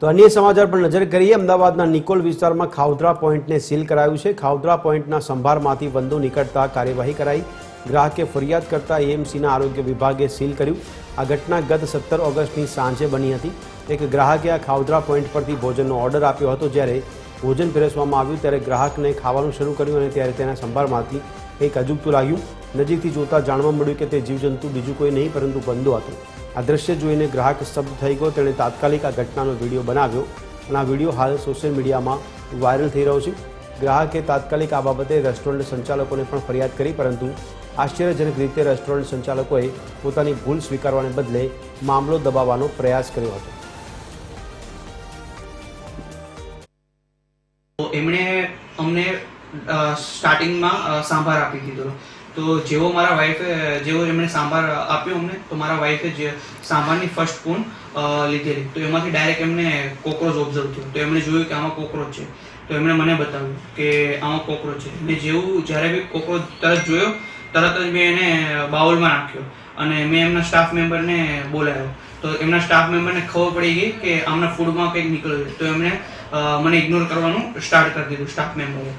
તો અન્ય સમાચાર પર નજર કરીએ. અમદાવાદના નિકોલ વિસ્તારમાં ખાવદરા પોઈન્ટને સીલ કરાયું છે. ખાવદરા પોઈન્ટના સંભારમાંથી બંધો નીકળતા કાર્યવાહી કરાઈ. ગ્રાહકે ફરિયાદ કરતા એએમસીના આરોગ્ય વિભાગે સીલ કર્યું. આ ઘટના ગત સત્તર ઓગસ્ટની સાંજે બની હતી. એક ગ્રાહકે આ ખાવદરા પોઈન્ટ પરથી ભોજનનો ઓર્ડર આપ્યો હતો. જ્યારે ભોજન પીરસવામાં આવ્યું, ત્યારે ગ્રાહકને ખાવાનું શરૂ કર્યું અને ત્યારે તેના સંભારમાંથી કંઈક અજુગતું લાગ્યું. નજીકથી જોતા જાણવા મળ્યું કે તે જીવજંતુ બીજું કોઈ નહીં, પરંતુ બંધો હતો. આ દ્રશ્ય જોઈને ગ્રાહક સ્તબ્ધ થઈ ગયો. તેણે તાત્કાલિક આ ઘટનાનો વીડિયો બનાવ્યો અને આ વીડિયો હાલ સોશિયલ મીડિયામાં વાયરલ થઈ રહ્યો છે. ગ્રાહકે તાત્કાલિક આ બાબતે રેસ્ટોરન્ટ સંચાલકોને પણ ફરિયાદ કરી, પરંતુ આશ્ચર્યજનક રીતે રેસ્ટોરન્ટ સંચાલકોએ પોતાની ભૂલ સ્વીકારવાને બદલે મામલો દબાવવાનો પ્રયાસ કર્યો હતો. એમણે અમને સ્ટાર્ટિંગમાં સાંભાર આપી દીધો. તો જેવો મારા વાઈફે જેવો એમણે સાંભાર આપ્યો અમને, તો મારા વાઈફે જે સાંભારની ફર્સ્ટ સ્પૂન લીધેલી. તો એમાંથી ડાયરેક્ટ એમને કોકરોચ ઓબ્ઝર્વ થયો. તો એમણે જોયું કે આમાં કોકરોચ છે. તો એમણે મને બતાવ્યું કે આમાં કોકરોચ છે. મેં જેવું, જ્યારે બી કોકરોચ તરત જોયો, તરત જ મેં એને બાઉલમાં નાખ્યો. અને મેં એમના સ્ટાફ મેમ્બરને બોલાવ્યો. તો એમના સ્ટાફ મેમ્બરને ખબર પડી ગઈ કે આમના ફૂડમાં કંઈક નીકળ્યું તો એમણે મને ઇગ્નોર કરવાનું સ્ટાર્ટ કરી દીધું સ્ટાફ મેમ્બરે